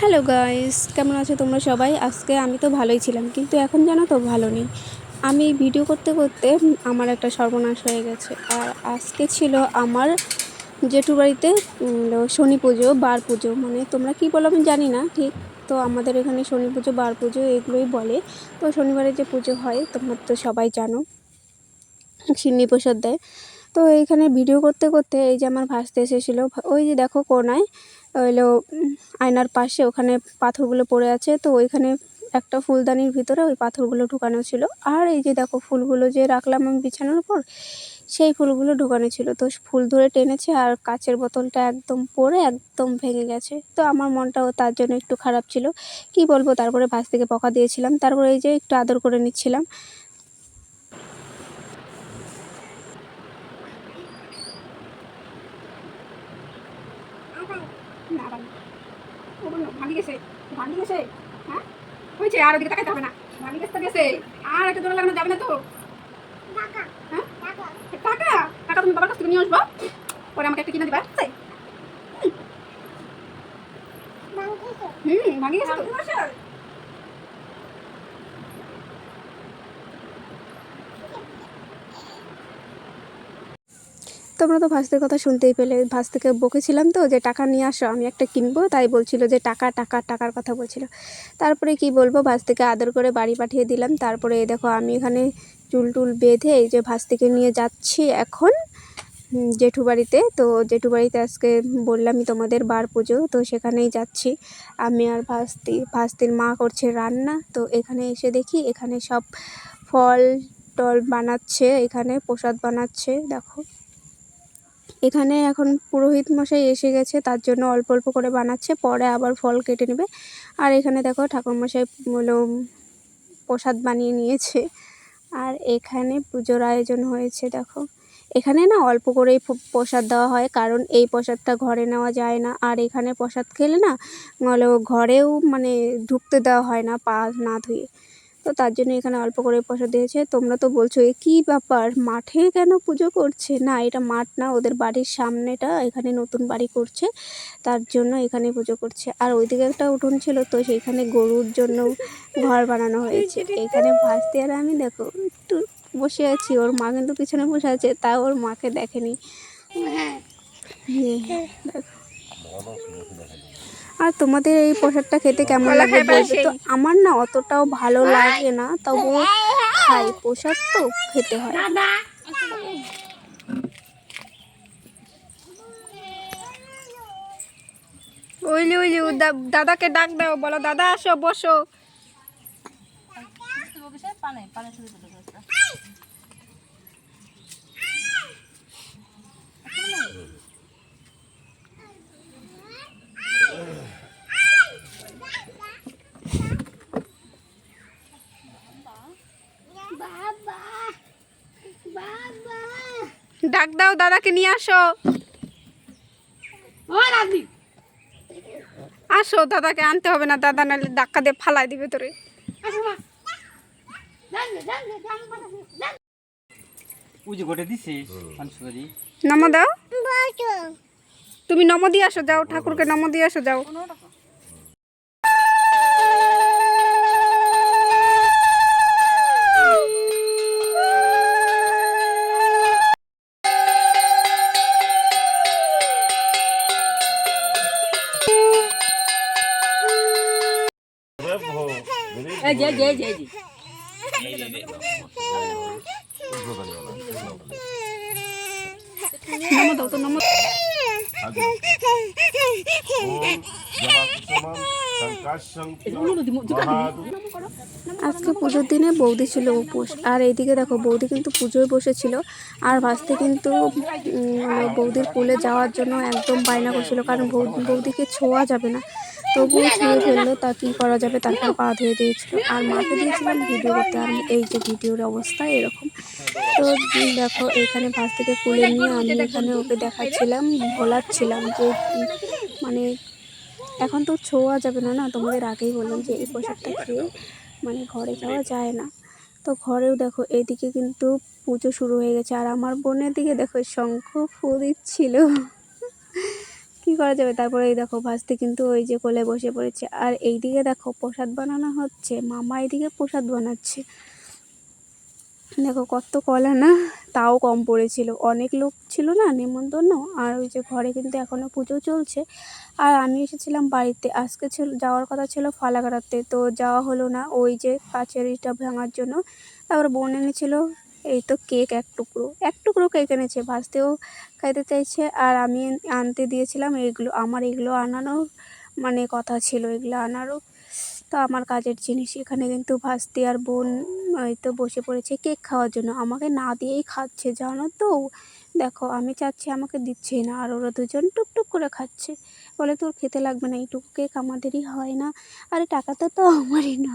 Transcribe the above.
Hello guys, কেমন আছো তোমরা সবাই? আজকে আমি তো ভালোই ছিলাম, কিন্তু এখন জানো তো ভালো নেই। আমি ভিডিও করতে করতে আমার একটা সর্বনাশ হয়ে গেছে। আর আজকে ছিল আমার জেঠু বাড়িতে শনি পুজো, বার পুজো। মানে তোমরা কি বলো আমি জানি না, ঠিক? তো আমাদের এখানে শনি পুজো, বার পুজো এগুলোই বলে। তো শনিবারে যে পুজো হয়, তোমরা তো সবাই জানো। সিন্নি প্রসাদ দেয়। তো এইখানে ভিডিও করতে করতে এই যে আমার ভাসতে এসেছিল। ওই যে দেখো কোনায় হলো আয়নার পাশে ওখানে পাথরগুলো পড়ে আছে। তো ওইখানে একটা ফুলদানির ভিতরে ওই পাথরগুলো ঢুকানো ছিল। আর এই যে দেখো ফুলগুলো যে রাখলাম আমি বিছানার উপর সেই ফুলগুলো ঢুকানো ছিল। তো ফুল ধরে টেনেছে আর কাচের বোতলটা একদম পড়ে একদম ভেঙে গেছে। তো আমার মনটাও তার জন্য একটু খারাপ ছিল। কি বলব, তারপরে ভাস থেকে বকা দিয়েছিলাম। তারপরে এই যে একটু আদর করে নিচ্ছিলাম। ভাঙি গেছে ভাঙি গেছে হ্যাঁ? হয়েছে আর ওদিকে তাকাইতে হবে না। ভাঙি গেছে গেছে আর একটা জোড়া লাগানো যাবে না তো? হ্যাঁ? টাকা। টাকা? তুমি বাবার কাছ থেকে নিয়ে আসব। পরে আমাকে একটা কিনে দিবা আছে? হুম ভাঙি গেছে তো। তোমরা তো ভাস্তের কথা শুনতেই পেলে। ভাস থেকে বকেছিলাম তো যে, টাকা নিয়ে আসো, আমি একটা কিনবো। তাই বলছিল যে, টাকা টাকা, টাকার কথা বলছিল। তারপরে কি বলব, ভাস থেকে আদর করে বাড়ি পাঠিয়ে দিলাম। তারপরে দেখো, আমি এখানে চুল টুল বেঁধে এই যে, ভাস থেকে নিয়ে যাচ্ছি এখন জেঠু বাড়িতে। তো জেঠু বাড়িতে আজকে বললামই তোমাদের বার পুজো, তো সেখানেই যাচ্ছি। আমি আর ভাস্তি, ভাস্তির মা করছে রান্না। তো এখানে এসে দেখি, এখানে সব ফল টল বানাচ্ছে, এখানে প্রসাদ বানাচ্ছে, দেখো। এখানে এখন পুরোহিত মশাই এসে গেছে, তার জন্য অল্প অল্প করে বানাচ্ছে, পরে আবার ফল কেটে নেবে। আর এখানে দেখো ঠাকুরমশাই হলো প্রসাদ বানিয়ে নিয়েছে। আর এখানে পুজোর আয়োজন হয়েছে, দেখো। এখানে না অল্প করেই প্রসাদ দেওয়া হয়, কারণ এই প্রসাদটা ঘরে নেওয়া যায় না। আর এখানে প্রসাদ খেলে না ঘরেও মানে ঢুকতে দেওয়া হয় না পা না ধুয়ে। তো তার জন্য এখানে অল্প করে প্রসাদ দিয়েছে। তোমরা তো বলছো, এ কী ব্যাপার? মাঠে কেন পুজো করছে? না, এটা মাঠ না, ওদের বাড়ির সামনেটা এখানে নতুন বাড়ি করছে, তার জন্য এখানে পুজো করছে। আর ওইদিকে একটা উঠোন ছিল, তো সেইখানে গরুর জন্য ঘর বানানো হয়েছে। এখানে ভাসতে আর আমি দেখো, একটু বসে আছি, ওর মা কিন্তু পিছনে বসে আছে তা ওর মাকে দেখেনি। হ্যাঁ দেখো। আর তোমাদের এই প্রসাদটা খেতে কেমন লাগে বলবে? তো আমার না অতটাও ভালো লাগে না তবুও খাই প্রসাদ তো খেতে হয়। ওইলি ওইলি দা- দাদাকে ডাক দাও বলো দাদা আসো বসো। ডাক দাও দাদাকে নিয়ে আসো। আসো দাদাকে আনতে হবে না দাদা নাহলে ধাক্কা দিয়ে ফালাই দিবে তোরে। নম দাও। তুমি নম দিয়ে আসো যাও ঠাকুরকে নম দিয়ে আসো যাও। আজকে পুজোর দিনে বৌদি ছিল উপোস। আর এইদিকে দেখো, বৌদি কিন্তু পুজোয় বসেছিল। আর ভাসতে কিন্তু বৌদির কোলে যাওয়ার জন্য একদম বায়না করছিল। কারণ বৌদিকে ছোঁয়া যাবে না। তবুও ছুঁয়ে ফেলল, তা কী করা যাবে তারপর পা ধুয়ে দিয়েছিল। আর মাকে দিয়েছিলাম ভিডিও করতে, আর এই যে ভিডিওর অবস্থা এরকম। তো দেখো, এখানে ভাস থেকে কোলে নিয়ে আমি এখানে ওকে দেখাচ্ছিলাম ভোলাচ্ছিলাম যে মানে এখন তো ছোঁয়া যাবে না না? তোমাদের আগেই বললাম যে, এই পোশাকটা খেয়ে মানে ঘরে যাওয়া যায় না। তো ঘরেও দেখো, এদিকে কিন্তু পুজো শুরু হয়ে গেছে। আর আমার বোনের দিকে দেখো, শঙ্খ ফু দিচ্ছিল। কী করা যাবে? তারপরে এই দেখো, ভাস্তি কিন্তু ওই যে কোলে বসে পড়েছে। আর এই দিকে দেখো, প্রসাদ বানানো হচ্ছে। মামা এইদিকে প্রসাদ বানাচ্ছে। দেখো, কত কলা না, তাও কম পড়েছিল। অনেক লোক ছিল না, নেমন্তন্ন। আর ওই যে ঘরে কিন্তু এখনও পুজো চলছে। আর আমি এসেছিলাম বাড়িতে। আজকে ছিল, যাওয়ার কথা ছিল ফালাকাটাতে। তো যাওয়া হলো না, ওই যে কাচের ইটা ভাঙার জন্য। তারপর বোন এনেছিল এই তো কেক এক টুকরো। এক টুকরো কেক এনেছে, ভাজতেও খাইতে চাইছে। আর আমি আনতে দিয়েছিলাম এগুলো, আমার এগুলো আনানো মানে কথা ছিল, এগুলো আনারও। তো আমার কাজের জিনিস, এখানে কিন্তু ভাস্তি আর বোন এই তো বসে পড়েছে কেক খাওয়ার জন্য। আমাকে না দিয়েই খাচ্ছে, জানো তো? দেখো, আমি চাচ্ছি আমাকে দিচ্ছেই না, আর ওরা দুজন টুকটুক করে খাচ্ছে। বলে তোর খেতে লাগবে না, এইটুকু কেক আমাদেরই হয় না। আরে টাকাটা তো আমারই না।